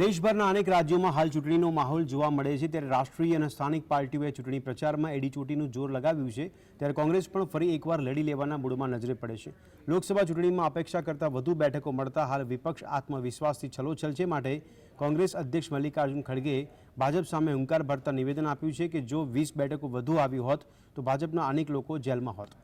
દેશભરના અનેક રાજ્યોમાં હાલ ચૂંટણીનો માહોલ જોવા મળે છે. ત્યારે રાષ્ટ્રીય અને સ્થાનિક પાર્ટીઓએ ચૂંટણી પ્રચારમાં એડી ચોટીનું જોર લગાવ્યું છે. ત્યારે કોંગ્રેસ પણ ફરી એકવાર લડી લેવાના મૂડમાં નજરે પડે છે. લોકસભા ચૂંટણીમાં અપેક્ષા કરતાં વધુ બેઠકો મળતા હાલ વિપક્ષ આત્મવિશ્વાસથી છલોછલ છે. માટે કોંગ્રેસ અધ્યક્ષ મલ્લિકાર્જુન ખડગેએ ભાજપ સામે હુંકાર ભરતા નિવેદન આપ્યું છે કે જો વીસ બેઠકો વધુ આવી હોત, તો ભાજપના અનેક લોકો જેલમાં હોત.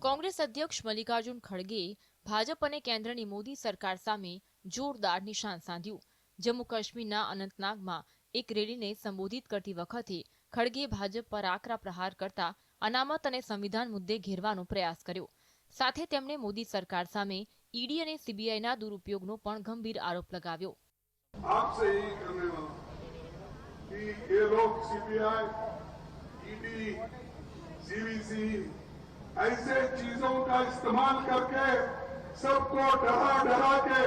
કોંગ્રેસ અધ્યક્ષ મલ્લિકાર્જુન ખડગેએ ભાજપ અને કેન્દ્રની મોદી સરકાર સામે જોરદાર નિશાન સાધ્યું જમ્મુ કાશ્મીરના અનંતનાગમાં એક રેલીને સંબોધિત કરતી વખતે ખડગેએ ભાજપ પર આકરા પ્રહાર કરતા અનામત અને સંવિધાન મુદ્દે ઘેરવાનો પ્રયાસ કર્યો સાથે તેમણે મોદી સરકાર સામે ઈડી અને સીબીઆઈના દુરુપયોગનો પણ ગંભીર આરોપ લગાવ્યો आपसे यही करने वाला कि ये लोग सीबीआई ईडी सीवीसी ऐसे चीजों का इस्तेमाल करके सबको डरा डरा के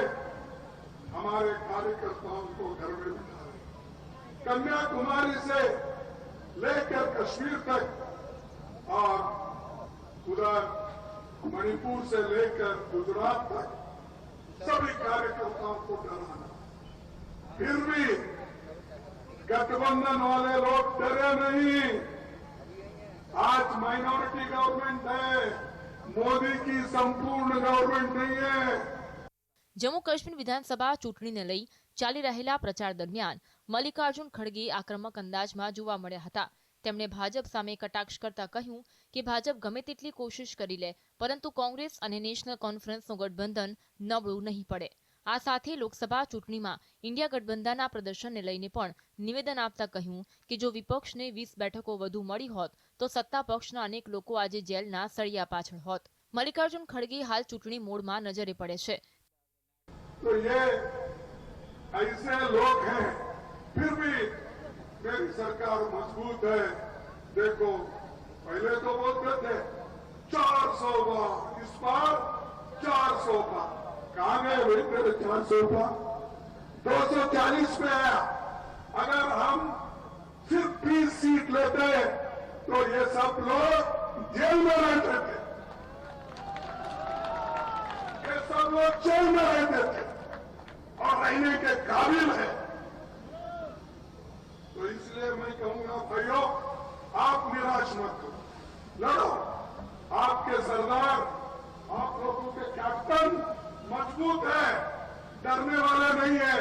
हमारे कार्यकर्ताओं को घर में बिठा रहे। कन्याकुमारी से लेकर कश्मीर तक और उधर मणिपुर से लेकर गुजरात तक सभी कार्यकर्ताओं को डराना। फिर भी गठबंधन वाले लोग डरे नहीं। आज माइनॉरिटी गवर्नमेंट है, मोदी की संपूर्ण गवर्नमेंट नहीं है। જમ્મુ કાશ્મીર વિધાનસભા ચૂંટણીને લઈ ચાલી રહેલા પ્રચાર દરમિયાન મલ્લિકાર્જુન ખડગે આક્રમક અંદાજમાં જોવા મળ્યા હતા. તેમણે ભાજપ સામે કટાક્ષ કરતા કહ્યું કે ભાજપ ગમે તેટલી કોશિશ કરી લે, પરંતુ કોંગ્રેસ અને નેશનલ કોન્ફરન્સનું ગઠબંધન નબળું નહીં પડે. આ સાથે લોકસભા ચૂંટણીમાં ઇન્ડિયા ગઠબંધનના પ્રદર્શનને લઈને પણ નિવેદન આપતા કહ્યું કે જો વિપક્ષને વીસ બેઠકો વધુ મળી હોત, તો સત્તા પક્ષના અનેક લોકો આજે જેલના સળિયા પાછળ હોત. મલ્લિકાર્જુન ખડગે હાલ ચૂંટણી મોડમાં નજરે પડે છે. तो ये ऐसे लोग हैं, फिर भी मेरी सरकार मज़बूत है। देखो, पहले तो बोलते थे 400 का इस बार 400 का कहा गए भाई तेरे 400 का 240 पे आया। अगर हम सिर्फ़ 20 सीट लेते तो ये सब लोग जेल में रहते थे। ये सब लोग जेल में रहते थे। और रहने के काबिल है तो इसलिए मैं कहूंगा भाइयों आप निराश मत हो लड़ो आपके सरदार आप लोगों के कैप्टन मजबूत है डरने वाले नहीं है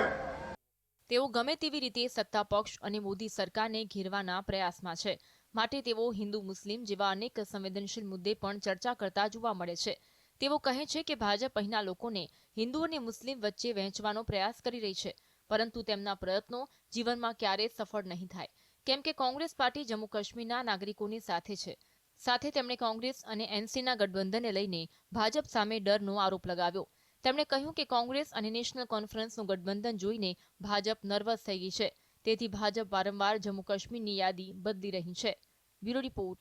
તેઓ ગમે તેવી રીતે સત્તા પક્ષ અને મોદી સરકારને ઘેરવાના પ્રયાસમાં છે માટે તેઓ હિન્દુ મુસ્લિમ જેવા અનેક સંવેદનશીલ મુદ્દે પણ ચર્ચા કરતા જોવા મળે છે તેઓ કહે છે કે ભાજપ અહીંના લોકોને હિન્દુ અને મુસ્લિમ વચ્ચે વહેંચવાનો પ્રયાસ કરી રહી છે, પરંતુ તેમના પ્રયત્નો જીવનમાં ક્યારેય સફળ નહીં થાય. કેમ કે કોંગ્રેસ પાર્ટી જમ્મુ કાશ્મીરના નાગરિકોની સાથે છે. સાથે તેમણે કોંગ્રેસ અને એનસીના ગઠબંધનને લઈને ભાજપ સામે ડરનો આરોપ લગાવ્યો. તેમણે કહ્યું કે કોંગ્રેસ અને નેશનલ કોન્ફરન્સનું ગઠબંધન જોઈને ભાજપ નર્વસ થઈ ગઈ છે. તેથી ભાજપ વારંવાર જમ્મુ કાશ્મીરની યાદી બદલી રહી છે. Bureau report.